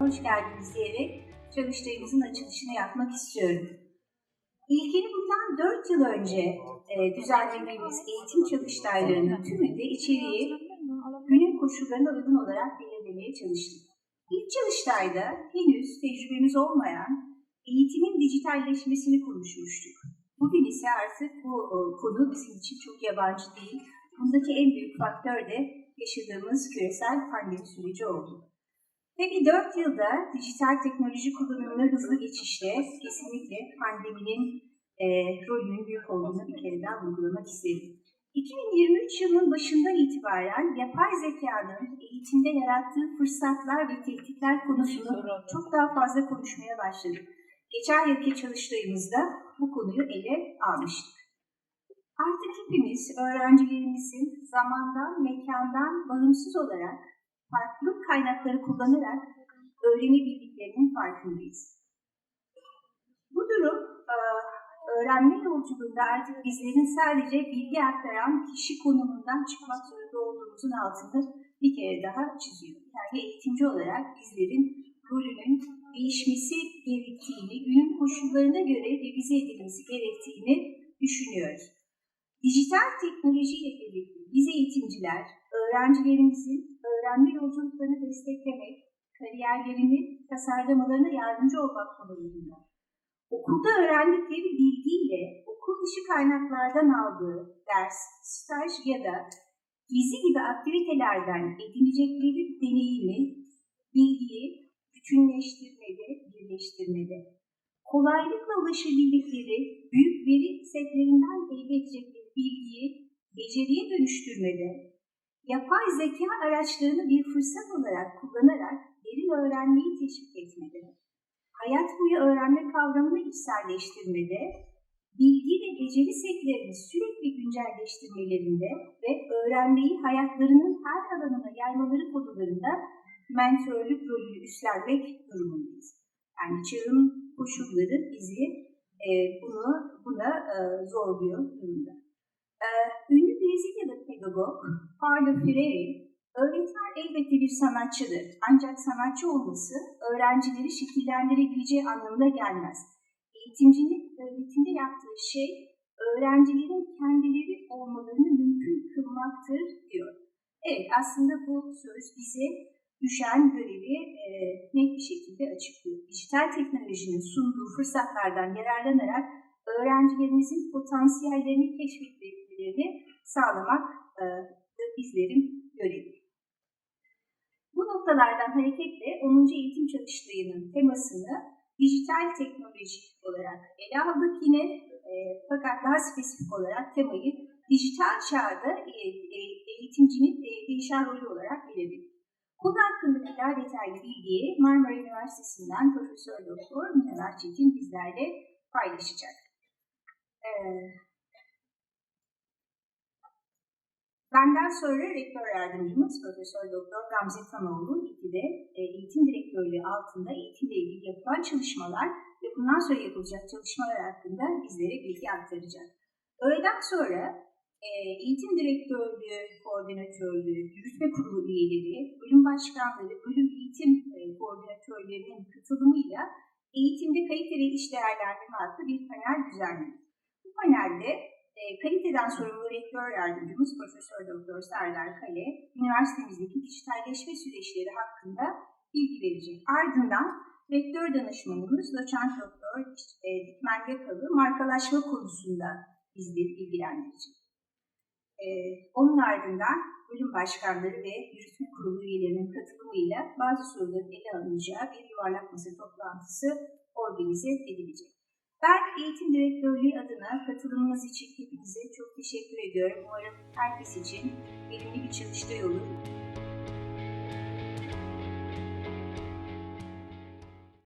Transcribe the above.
hoş geldiniz diyerek çalıştayımızın açılışını yapmak istiyorum. İlgili bundan 4 yıl önce e, düzenlediğimiz eğitim çalıştaylarının tümünde içeriği günün koşullarına uygun olarak belirlemeye çalıştık. İlk çalıştayda henüz tecrübemiz olmayan eğitimin dijitalleşmesini konuşmuştuk. Bugün ise artık bu e, konu bizim için çok yabancı değil. Bundaki en büyük faktör de yaşadığımız küresel pandemi süreci oldu. Ve bir dört yılda dijital teknoloji kullanımına hızlı geçişte kesinlikle pandeminin e, rolünün büyük olduğunu bir kere daha vurgulamak isterim. 2023 yılının başından itibaren yapay zekanın eğitimde yarattığı fırsatlar ve tehditler konusunu çok daha fazla konuşmaya başladık. Geçen yılki çalıştayımızda bu konuyu ele almıştık. Artık hepimiz öğrencilerimizin zamandan, mekandan bağımsız olarak farklı kaynakları kullanarak öğrenebildiklerinin farkındayız. Bu durum e, öğrenme yolculuğunda artık bizlerin sadece bilgi aktaran kişi konumundan çıkmak zorunda olduğumuzun altında bir kere daha çiziyor. Yani eğitimci olarak bizlerin rolünün değişmesi gerektiğini, günün koşullarına göre revize edilmesi gerektiğini düşünüyoruz. Dijital teknolojiyle birlikte biz eğitimciler, öğrencilerimizin öğrenme yolculuklarını desteklemek, kariyerlerini tasarlamalarına yardımcı olmak konumunda. Okulda öğrendikleri bilgiyle okul dışı kaynaklardan aldığı ders, staj ya da gezi gibi aktivitelerden edinecekleri deneyimi, bilgiyi bütünleştirmede, birleştirmede, kolaylıkla ulaşabildikleri büyük veri setlerinden elde edecekleri bilgiyi beceriye dönüştürmede, yapay zeka araçlarını bir fırsat olarak kullanarak derin öğrenmeyi teşvik etmede, hayat boyu öğrenme kavramını içselleştirmede, bilgi ve beceri setlerini sürekli güncelleştirmelerinde ve öğrenmeyi hayatlarının her alanına yaymaları konularında mentörlük rolünü üstlenmek durumundayız. Yani çağın koşulları bizi e, bunu buna e, zorluyor durumda. E, ünlü Brezilyalı pedagog Paulo Freire, öğretmen elbette bir sanatçıdır ancak sanatçı olması öğrencileri şekillendirebileceği anlamına gelmez. Eğitimcinin öğretimde yaptığı şey öğrencilerin kendileri olmalarını mümkün kılmaktır diyor. Evet aslında bu söz bize düşen görevi e, net bir şekilde açıklıyor. Dijital teknolojinin sunduğu fırsatlardan yararlanarak öğrencilerimizin potansiyellerini keşfetmelerini sağlamak e, bizlerin görevi. Bu noktalardan hareketle 10. eğitim çalıştayının temasını dijital teknoloji olarak ele aldık yine e, fakat daha spesifik olarak temayı dijital çağda e, e, eğitimcinin e, değişen rolü olarak belirledik. Konu hakkındaki daha detaylı bilgiyi Marmara Üniversitesi'nden Profesör Doktor Münevver Çetin bizlerle paylaşacak. Ee, benden sonra rektör yardımcımız Profesör Doktor Gamze Tanoğlu İTÜ'de e, eğitim direktörlüğü altında eğitimle ilgili yapılan çalışmalar ve bundan sonra yapılacak çalışmalar hakkında bizlere bilgi aktaracak. Öğleden sonra e, eğitim direktörlüğü, koordinatörlüğü, yürütme kurulu üyeleri, bölüm başkanları, bölüm eğitim e, koordinatörlerinin katılımıyla eğitimde kalite ve iş değerlendirme adlı bir panel düzenledik. Bu panelde e, kaliteden sorumlu rektör yardımcımız Profesör Doktor Serdar Kale, üniversitemizdeki dijitalleşme süreçleri hakkında bilgi verecek. Ardından rektör danışmanımız Doçent Doktor e, Dikmen Yakalı markalaşma konusunda bizleri bilgilendirecek. Ee, onun ardından bölüm başkanları ve yürütme kurulu üyelerinin katılımıyla bazı soruların ele alınacağı bir yuvarlak masa toplantısı organize edilecek. Ben eğitim direktörlüğü adına katılımınız için hepinize çok teşekkür ediyorum. Umarım herkes için verimli bir çalıştay olur.